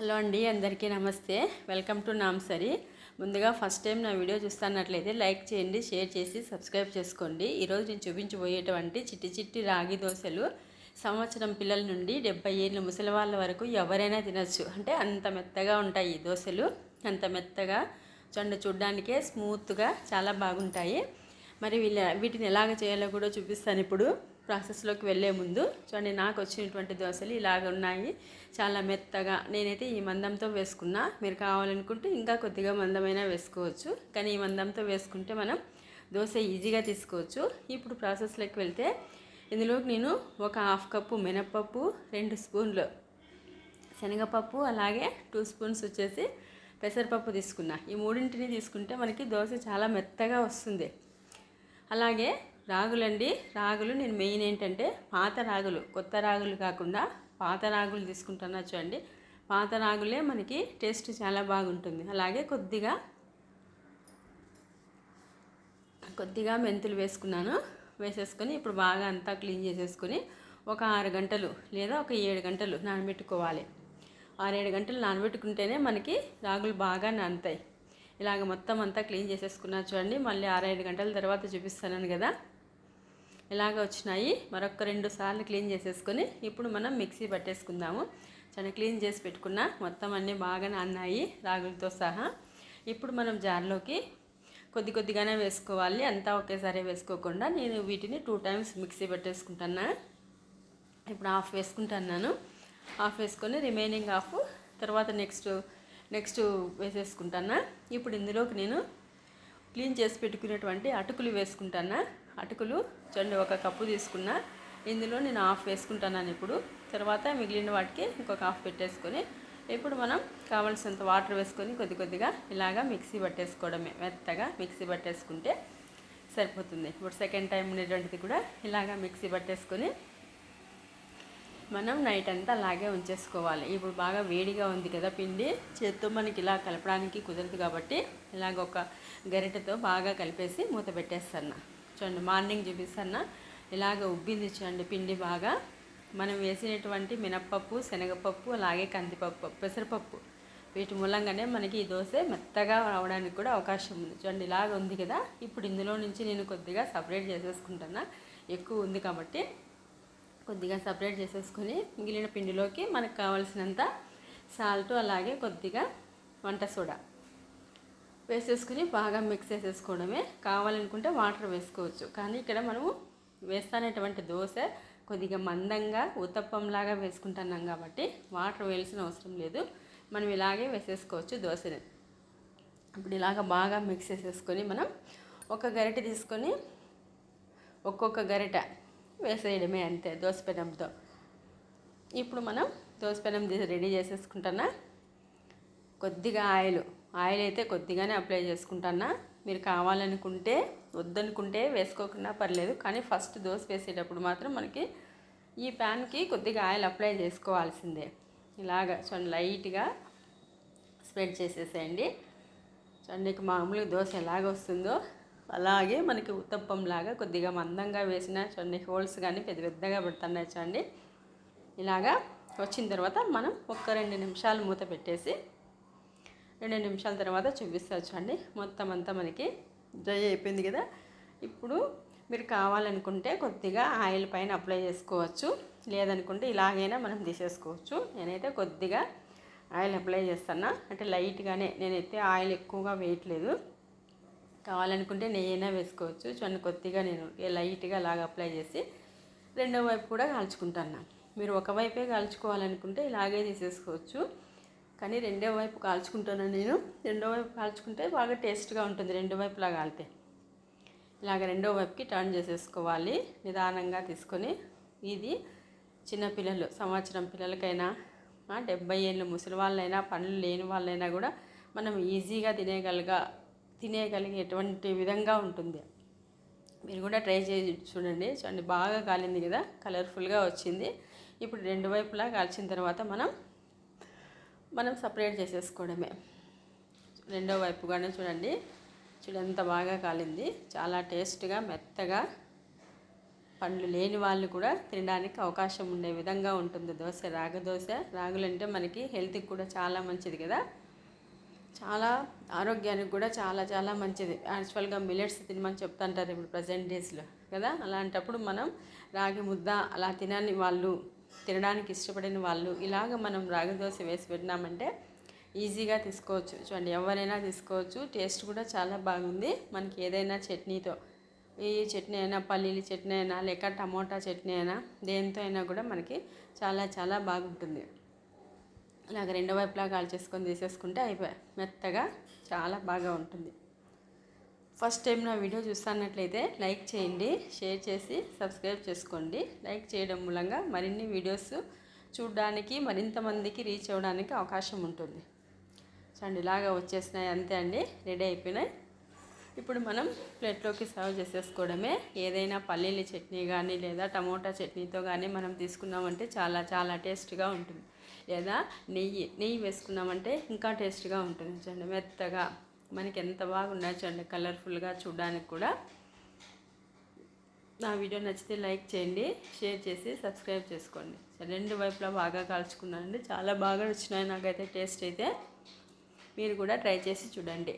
Hello అండి అందరికీ నమస్తే. వెల్కమ్ టు నామ్సరీ. ముందుగా ఫస్ట్ టైం నా వీడియో చూస్తున్నట్లయితే లైక్ చేయండి షేర్ చేసి సబ్స్క్రైబ్ చేసుకోండి. ఈరోజు నేను చూపించబోయేటువంటి చిట్టి చిట్టి రాగి దోశలు సంవత్సరం పిల్లల నుండి డెబ్బై ఏళ్ళ ముసలి వాళ్ళ వరకు ఎవరైనా తినచ్చు. అంటే అంత మెత్తగా ఉంటాయి ఈ దోశలు. అంత మెత్తగా చండు చూడ్డానికే స్మూత్గా చాలా బాగుంటాయి. మరి వీళ్ళ వీటిని ఎలాగ చేయాలో కూడా చూపిస్తాను ఇప్పుడు ప్రాసెస్లోకి వెళ్ళే ముందు. చూడండి నాకు వచ్చినటువంటి దోశలు ఇలాగ ఉన్నాయి. చాలా మెత్తగా. నేనైతే ఈ మందంతో వేసుకున్నా. మీరు కావాలనుకుంటే ఇంకా కొద్దిగా మందమైనా వేసుకోవచ్చు. కానీ ఈ మందంతో వేసుకుంటే మనం దోశ ఈజీగా తీసుకోవచ్చు. ఇప్పుడు ప్రాసెస్లోకి వెళ్తే ఇందులోకి నేను ఒక హాఫ్ కప్పు మినప్పప్పు రెండు స్పూన్లు శనగపప్పు అలాగే టూ స్పూన్స్ వచ్చేసి పెసరపప్పు తీసుకున్నా. ఈ మూడింటిని తీసుకుంటే మనకి దోశ చాలా మెత్తగా వస్తుంది. అలాగే రాగులండి. రాగులు నేను మెయిన్ ఏంటంటే పాత రాగులు కొత్త రాగులు కాకుండా పాత రాగులు తీసుకుంటున్నా చూడండి. పాత రాగులే మనకి టేస్ట్ చాలా బాగుంటుంది. అలాగే కొద్దిగా కొద్దిగా మెంతులు వేసుకున్నాను. వేసేసుకొని ఇప్పుడు బాగా అంతా క్లీన్ చేసేసుకొని ఒక ఆరు గంటలు లేదా ఒక ఏడు గంటలు నానబెట్టుకోవాలి. ఆరేడు గంటలు నానబెట్టుకుంటేనే మనకి రాగులు బాగా నానుతాయి. ఇలాగ మొత్తం అంతా క్లీన్ చేసేసుకున్నా చూడండి. మళ్ళీ ఆరేడు గంటల తర్వాత చూపిస్తాను కదా. ఇలాగ వచ్చినాయి. మరొక రెండు సార్లు క్లీన్ చేసేసుకొని ఇప్పుడు మనం మిక్సీ పట్టేసుకుందాము. చాలా క్లీన్ చేసి పెట్టుకున్న మొత్తం అన్నీ బాగా అన్నాయి రాగులతో సహా. ఇప్పుడు మనం జార్లోకి కొద్ది కొద్దిగానే వేసుకోవాలి. అంతా ఒకేసారి వేసుకోకుండా నేను వీటిని టూ టైమ్స్ మిక్సీ పెట్టేసుకుంటున్నా. ఇప్పుడు హాఫ్ వేసుకుంటున్నాను. హాఫ్ వేసుకొని రిమైనింగ్ హాఫ్. తర్వాత నెక్స్ట్ నెక్స్ట్ వేసేసుకుంటాను? ఇప్పుడు ఇందులోకి నేను క్లీన్ చేసి పెట్టుకునేటువంటి అటుకులు వేసుకుంటాను? అటుకులు చూడండి ఒక కప్పు తీసుకున్నా ఇందులో నేను హాఫ్ వేసుకుంటున్నాను ఇప్పుడు? తర్వాత మిగిలిన వాటికి ఇంకొక హాఫ్ పెట్టేసుకొని ఇప్పుడు మనం కావలసినంత వాటర్ వేసుకొని కొద్ది కొద్దిగా ఇలాగా మిక్సీ పట్టేసుకోవడమే. మెత్తగా మిక్సీ పట్టేసుకుంటే సరిపోతుంది. ఇప్పుడు సెకండ్ టైం ఉండేటువంటిది కూడా ఇలాగా మిక్సీ పట్టేసుకొని మనం నైట్ అంతా అలాగే ఉంచేసుకోవాలి. ఇప్పుడు బాగా వేడిగా ఉంది కదా పిండి చేత్తో మనకి ఇలా కలపడానికి కుదరదు కాబట్టి ఇలాగ ఒక గరిటెతో బాగా కలిపేసి మూత పెట్టేస్తాను చూడండి మార్నింగ్ చూపిస్తాను ఇలాగ ఉబ్బింది చూడండి పిండి బాగా. మనం వేసినటువంటి మినప్పప్పు శనగపప్పు అలాగే కందిపప్పు పెసరపప్పు వీటి మూలంగానే మనకి ఈ దోశ మెత్తగా రావడానికి కూడా అవకాశం ఉంది. చూడండి ఇలాగ ఉంది కదా. ఇప్పుడు ఇందులో నుంచి నేను కొద్దిగా సపరేట్ చేసేసుకుంటున్నా. ఎక్కువ ఉంది కాబట్టి కొద్దిగా సపరేట్ చేసేసుకొని మిగిలిన పిండిలోకి మనకు కావాల్సినంత సాల్ట్ అలాగే కొద్దిగా వంట సోడా వేసేసుకుని బాగా మిక్స్ చేసేసుకోవడమే. కావాలనుకుంటే వాటర్ వేసుకోవచ్చు. కానీ ఇక్కడ మనము వేస్తానేటువంటి దోశ కొద్దిగా మందంగా ఉత్తప్పంలాగా వేసుకుంటున్నాం కాబట్టి వాటర్ వేయాల్సిన అవసరం లేదు. మనం ఇలాగే వేసేసుకోవచ్చు దోశని. ఇప్పుడు ఇలాగ బాగా మిక్స్ చేసేసుకొని మనం ఒక గరిటె తీసుకొని ఒక్కొక్క గరిట వేసేయడమే అంతే దోసపెనంతో. ఇప్పుడు మనం దోసపెనం రెడీ చేసేసుకుంటున్నా కొద్దిగా ఆయిల్. ఆయిల్ అయితే కొద్దిగానే అప్లై చేసుకుంటున్నా మీరు కావాలనుకుంటే వద్దనుకుంటే వేసుకోకుండా పర్లేదు కానీ ఫస్ట్ దోశ వేసేటప్పుడు మాత్రం మనకి ఈ ప్యాన్కి కొద్దిగా ఆయిల్ అప్లై చేసుకోవాల్సిందే. ఇలాగ చూడండి లైట్గా స్ప్రెడ్ చేసేసేయండి. చూడండి మామూలుగా దోశ ఎలాగ వస్తుందో అలాగే మనకి ఉత్తప్పంలాగా కొద్దిగా మందంగా వేసిన చూడండి హోల్స్ కానీ పెద్ద పెద్దగా పెడుతున్నాయి చూడండి ఇలాగా వచ్చిన తర్వాత మనం ఒక్క రెండు నిమిషాలు మూత పెట్టేసి రెండు నిమిషాల తర్వాత చూపిస్తారు చూడండి మొత్తం అంతా మనకి డ్రై అయిపోయింది కదా. ఇప్పుడు మీరు కావాలనుకుంటే కొద్దిగా ఆయిల్ పైన అప్లై చేసుకోవచ్చు. లేదనుకుంటే ఇలాగైనా మనం తీసేసుకోవచ్చు. నేనైతే కొద్దిగా ఆయిల్ అప్లై చేస్తాను అంటే లైట్గానే నేనైతే ఆయిల్ ఎక్కువగా వేయట్లేదు. కావాలనుకుంటే నెయ్యైనా వేసుకోవచ్చు. చూడండి కొద్దిగా నేను లైట్గా అలాగ అప్లై చేసి రెండో వైపు కూడా కాల్చుకుంటాను మీరు ఒకవైపే కాల్చుకోవాలనుకుంటే ఇలాగే తీసేసుకోవచ్చు. కానీ రెండో వైపు కాల్చుకుంటాను నేను. రెండో వైపు కాల్చుకుంటే బాగా టేస్ట్గా ఉంటుంది రెండో వైపులా కాలితే. ఇలాగ రెండో వైపుకి టర్న్ చేసేసుకోవాలి. నిదానంగా తీసుకొని ఇది చిన్నపిల్లలు సంవత్సరం పిల్లలకైనా డెబ్బై ఏళ్ళు ముసలి వాళ్ళైనా పనులు లేని వాళ్ళైనా కూడా మనం ఈజీగా తినేయగలగా తినేయగలిగేటువంటి విధంగా ఉంటుంది. మీరు కూడా ట్రై చేసి చూడండి. చూడండి బాగా కాలింది కదా కలర్ఫుల్గా వచ్చింది. ఇప్పుడు రెండు వైపులా కాల్చిన తర్వాత మనం మనం సపరేట్ చేసేసుకోవడమే. రెండో వైపుగానే చూడండి. చూడండి ఎంత బాగా కాలింది. చాలా టేస్ట్గా మెత్తగా పండ్లు లేని వాళ్ళు కూడా తినడానికి అవకాశం ఉండే విధంగా ఉంటుంది. దోశ రాగి దోశ. రాగులు అంటే మనకి హెల్త్కి కూడా చాలా మంచిది కదా. చాలా ఆరోగ్యానికి కూడా చాలా చాలా మంచిది. యాక్చువల్గా మిలెట్స్ తినమని చెప్తుంటారు ఇప్పుడు ప్రజెంట్ డేస్లో కదా? అలాంటప్పుడు మనం రాగి ముద్ద అలా తినని వాళ్ళు తినడానికి ఇష్టపడిన వాళ్ళు ఇలాగ మనం రాగి దోశ వేసి పెట్టినామంటే ఈజీగా తీసుకోవచ్చు. చూడండి ఎవరైనా తీసుకోవచ్చు. టేస్ట్ కూడా చాలా బాగుంది. మనకి ఏదైనా చట్నీతో ఈ చట్నీ అయినా పల్లీల చట్నీ అయినా లేక టమోటా చట్నీ అయినా దేనితో అయినా కూడా మనకి చాలా చాలా బాగుంటుంది. ఇలాగ రెండో వైపులా కాల్చేసుకొని తీసేసుకుంటే అయిపోయి మెత్తగా చాలా బాగా ఉంటుంది. ఫస్ట్ టైం నా వీడియో చూస్తున్నట్లయితే లైక్ చేయండి షేర్ చేసి సబ్స్క్రైబ్ చేసుకోండి. లైక్ చేయడం మూలంగా మరిన్ని వీడియోస్ చూడడానికి మరింత మందికి రీచ్ అవ్వడానికి అవకాశం ఉంటుంది. చూడండి ఇలాగా వచ్చేసినాయి అంతే అండి రెడీ అయిపోయినాయి. ఇప్పుడు మనం ప్లేట్లోకి సర్వ్ చేసేసుకోవడమే. ఏదైనా పల్లీల చట్నీ కానీ లేదా టమోటా చట్నీతో కానీ మనం తీసుకున్నామంటే చాలా చాలా టేస్ట్గా ఉంటుంది. లేదా నెయ్యి నెయ్యి వేసుకున్నామంటే ఇంకా టేస్ట్గా ఉంటుంది చూడండి. మెత్తగా మనకి ఎంత బాగున్నాయి చూడండి. కలర్ఫుల్గా చూడడానికి కూడా. నా వీడియో నచ్చితే లైక్ చేయండి షేర్ చేసి సబ్స్క్రైబ్ చేసుకోండి. రెండు వైపులా బాగా కాల్చుకున్నానండి. చాలా బాగా వచ్చినాయి నాకైతే టేస్ట్ అయితే. మీరు కూడా ట్రై చేసి చూడండి.